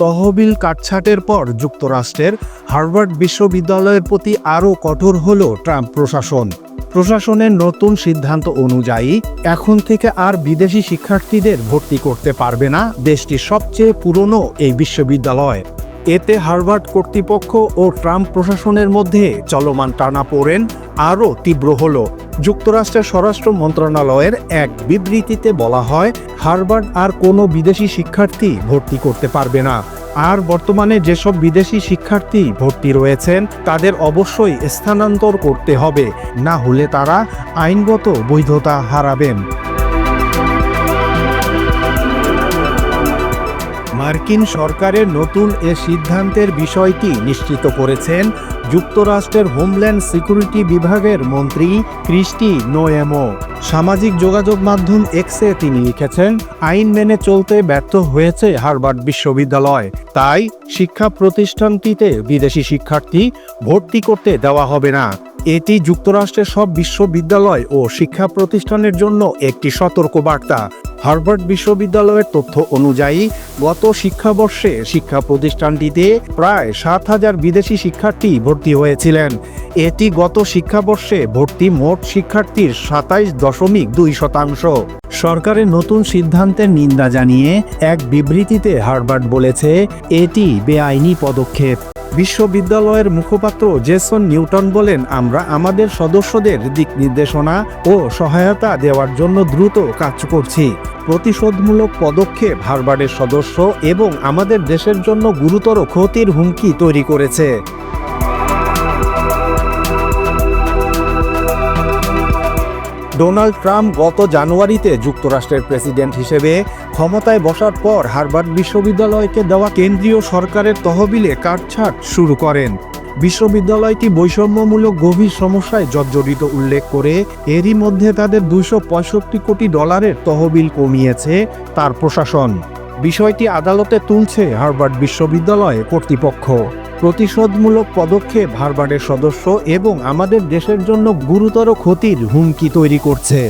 তহবিল কাটছাটের পর যুক্তরাষ্ট্রের হার্ভার্ড বিশ্ববিদ্যালয়ের প্রতি আরও কঠোর হল ট্রাম্প প্রশাসন। প্রশাসনের নতুন সিদ্ধান্ত অনুযায়ী, এখন থেকে আর বিদেশি শিক্ষার্থীদের ভর্তি করতে পারবে না দেশটির সবচেয়ে পুরনো এই বিশ্ববিদ্যালয়। এতে হার্ভার্ড কর্তৃপক্ষ ও ট্রাম্প প্রশাসনের মধ্যে চলমান টানাপোড়েন আরও তীব্র হল। যুক্তরাষ্ট্রের স্বরাষ্ট্র মন্ত্রণালয়ের এক বিবৃতিতে বলা হয়, হার্ভার্ড আর কোনো বিদেশি শিক্ষার্থী ভর্তি করতে পারবে না। আর বর্তমানে যেসব বিদেশি শিক্ষার্থী ভর্তি রয়েছেন, তাদের অবশ্যই স্থানান্তর করতে হবে। না হলে তারা আইনগত বৈধতা হারাবেন। মার্কিন সরকারের নতুন এ সিদ্ধান্তের বিষয়টি নিশ্চিত করেছেন যুক্তরাষ্ট্রের হোমল্যান্ড সিকিউরিটি বিভাগের মন্ত্রী ক্রিস্টি নোয়েমো। সামাজিক যোগাযোগ মাধ্যম এক্সে তিনি লিখেছেন, আইন মেনে চলতে ব্যর্থ হয়েছে হার্ভার্ড বিশ্ববিদ্যালয়। তাই শিক্ষা প্রতিষ্ঠানটিতে বিদেশি শিক্ষার্থী ভর্তি করতে দেওয়া হবে না। এটি যুক্তরাষ্ট্রের সব বিশ্ববিদ্যালয় ও শিক্ষা প্রতিষ্ঠানের জন্য একটি সতর্কবার্তা। হার্ভার্ড বিশ্ববিদ্যালয়ের তথ্য অনুযায়ী, গত শিক্ষাবর্ষে শিক্ষা প্রতিষ্ঠানটিতে প্রায় সাত হাজার বিদেশি শিক্ষার্থী ভর্তি হয়েছিলেন। এটি গত শিক্ষাবর্ষে ভর্তি মোট শিক্ষার্থীর সাতাইশ দশমিক দুই শতাংশ। সরকারের নতুন সিদ্ধান্তের নিন্দা জানিয়ে এক বিবৃতিতে হার্ভার্ড বলেছে, এটি বেআইনি পদক্ষেপ। বিশ্ববিদ্যালয়ের মুখপাত্র জেসন নিউটন বলেন, আমরা আমাদের সদস্যদের দিক নির্দেশনা ও সহায়তা দেওয়ার জন্য দ্রুত কাজ করছি। প্রতিশোধমূলক পদক্ষেপ হার্ভার্ডের সদস্য এবং আমাদের দেশের জন্য গুরুতর ক্ষতির হুমকি তৈরি করেছে। ডোনাল্ড ট্রাম্প গত জানুয়ারিতে যুক্তরাষ্ট্রের প্রেসিডেন্ট হিসেবে ক্ষমতায় বসার পর হার্ভার্ড বিশ্ববিদ্যালয়কে দেওয়া কেন্দ্রীয় সরকারের তহবিলে কাটছাট শুরু করেন। বিশ্ববিদ্যালয়টি বৈষম্যমূলক গভীর সমস্যায় জর্জরিত উল্লেখ করে এরই মধ্যে তাদের দুশো কোটি ডলারের তহবিল কমিয়েছে তার প্রশাসন। বিষয়টি আদালতে তুলছে হার্ভার্ড বিশ্ববিদ্যালয় কর্তৃপক্ষ। প্রতিশোধমূলক পদক্ষেপ হার্ভার্ডের সদস্য এবং আমাদের দেশের জন্য গুরুতর ক্ষতির হুমকি তৈরি করছে।